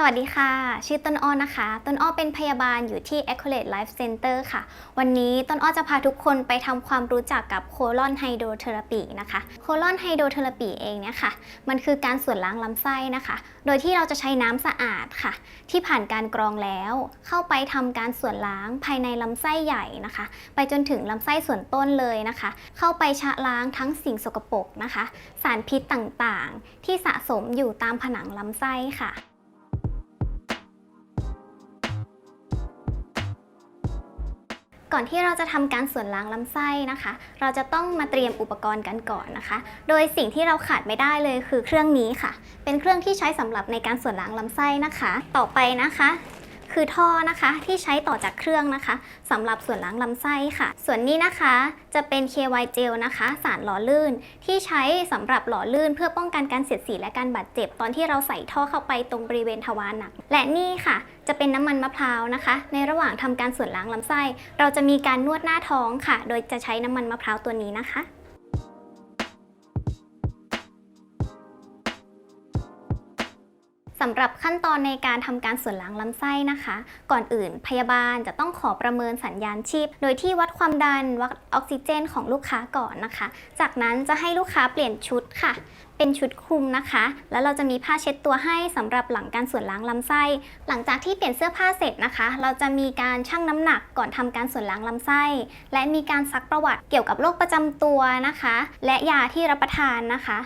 สวัสดีค่ะ ชื่อต้นอ้อนะคะ ต้นอ้อเป็นพยาบาลอยู่ที่ Accolade Life Center ค่ะ วันนี้ต้นอ้อจะพาทุกคนไปทำความรู้จักกับโคลอนไฮโดรเทอราปีนะคะ โคลอนไฮโดรเทอราปีเองเนี่ยค่ะ มันคือการส่วนล้างลำไส้นะคะ โดยที่เราจะใช้น้ำสะอาดค่ะ ที่ผ่านการกรองแล้ว เข้าไปทำการส่วนล้างภายในลำไส้ใหญ่นะคะ ไปจนถึงลำไส้ส่วนต้นเลยนะคะ เข้าไปชะล้างทั้งสิ่งสกปรกนะคะ สารพิษต่างๆ ที่สะสมอยู่ตามผนังลำไส้ค่ะ ก่อนที่เราจะทำการส่วนล้างลำไส้นะคะ เราจะต้องมาเตรียมอุปกรณ์กันก่อนนะคะ โดยสิ่งที่เราขาดไม่ได้เลยคือเครื่องนี้ค่ะ เป็นเครื่องที่ใช้สำหรับในการส่วนล้างลำไส้นะคะ ต่อไปนะคะ คือท่อนะคะที่ใช้ต่อจากเครื่องนะคะสำหรับส่วนล้างลำไส้ค่ะ ส่วนนี้นะคะจะเป็น KY Gel นะคะ สารหล่อลื่น ที่ใช้สำหรับหล่อลื่น เพื่อป้องกันการเสียดสีและการบาดเจ็บ ตอนที่เราใส่ท่อเข้าไปตรงบริเวณทวารหนัก และนี่ค่ะ จะเป็นน้ำมันมะพร้าวนะคะ ในระหว่างทำการส่วนล้างลำไส้ เราจะมีการนวดหน้าท้องค่ะ โดยจะใช้น้ำมันมะพร้าวตัวนี้นะคะ สำหรับขั้นตอนในการทำการส่วนล้างลำไส้นะคะ ก่อนอื่นพยาบาลจะต้องขอประเมินสัญญาณชีพ โดยที่วัดความดันวัดออกซิเจนของลูกค้าก่อนนะคะ จากนั้นจะให้ลูกค้าเปลี่ยนชุดค่ะ เป็นชุดคลุมนะคะ แล้วเราจะมีผ้าเช็ดตัวให้สำหรับหลังการส่วนล้างลำไส้ หลังจากที่เปลี่ยนเสื้อผ้าเสร็จนะคะ เราจะมีการชั่งน้ำหนักก่อนทำการส่วนล้างลำไส้ และมีการซักประวัติเกี่ยวกับโรคประจำตัวนะคะ และยาที่รับประทานนะคะ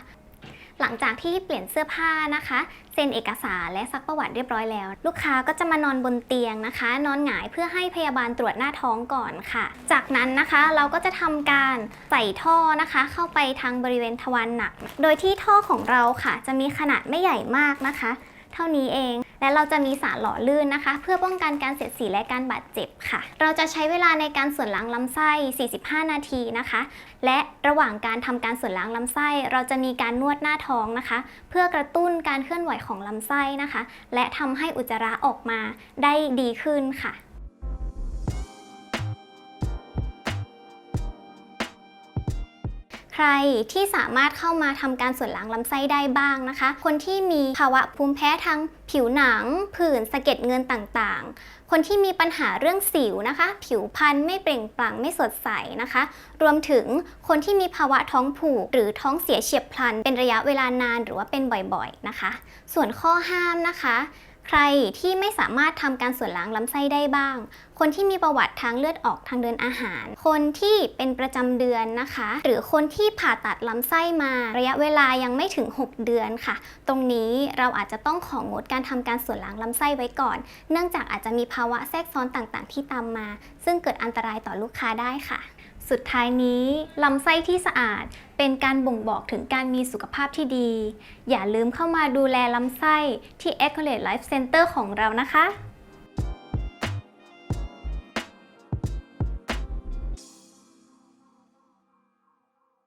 หลังจากที่เปลี่ยนเสื้อผ้านะคะเซ็นเอกสารและซักประวัติเรียบร้อยแล้ว ลูกค้าก็จะมานอนบนเตียงนะคะ นอนหงายเพื่อให้พยาบาลตรวจหน้าท้องก่อนค่ะ จากนั้นนะคะเราก็จะทำการใส่ท่อนะคะ เข้าไปทางบริเวณทวารหนัก โดยที่ท่อของเราค่ะ จะมีขนาดไม่ใหญ่มากนะคะ เท่านี้เอง และเราจะมีสารหล่อลื่นนะคะ เพื่อป้องกันการเสียดสีและการบาดเจ็บค่ะ เราจะใช้เวลาในการส่วนล้างลำไส้ 45 นาทีนะคะ และระหว่างการทำการส่วนล้างลำไส้ เราจะมีการนวดหน้าท้องนะคะ เพื่อกระตุ้นการเคลื่อนไหวของลำไส้นะคะ และทำให้อุจจาระออกมาได้ดีขึ้นค่ะ ใครที่สามารถเข้ามาทำการส่วนล้างลำไส้ได้บ้างนะคะ คนที่มีภาวะภูมิแพ้ทางผิวหนัง ผื่นสะเก็ดเงินต่างๆ คนที่มีปัญหาเรื่องสิวนะคะ ผิวพรรณไม่เปล่งปลั่งไม่สดใสนะคะ รวมถึงคนที่มีภาวะท้องผูก หรือท้องเสียเฉียบพลัน เป็นระยะเวลานานหรือว่าเป็นบ่อยๆนะคะ ส่วนข้อห้ามนะคะ รที่ไม่สามารถทำการส่วนล้างลำไส้ได้บ้าง คนที่มีประวัติทางเลือดออกทางเดินอาหาร คนที่เป็นประจำเดือนนะคะ หรือคนที่ผ่าตัดลำไส้มาระยะเวลายังไม่ถึง 6 เดือนค่ะ ตรงนี้เราอาจจะต้องของงดการทำการส่วนล้างลำไส้ไว้ก่อน เนื่องจากอาจจะมีภาวะแทรกซ้อนต่างๆ ที่ตามมา ซึ่งเกิดอันตรายต่อลูกค้าได้ค่ะ สุดท้ายนี้ลำไส้ที่สะอาดเป็นการบ่งบอกถึงการมีสุขภาพที่ดี อย่าลืมเข้ามาดูแลลำไส้ที่ Accolade Life Center ของเรานะคะ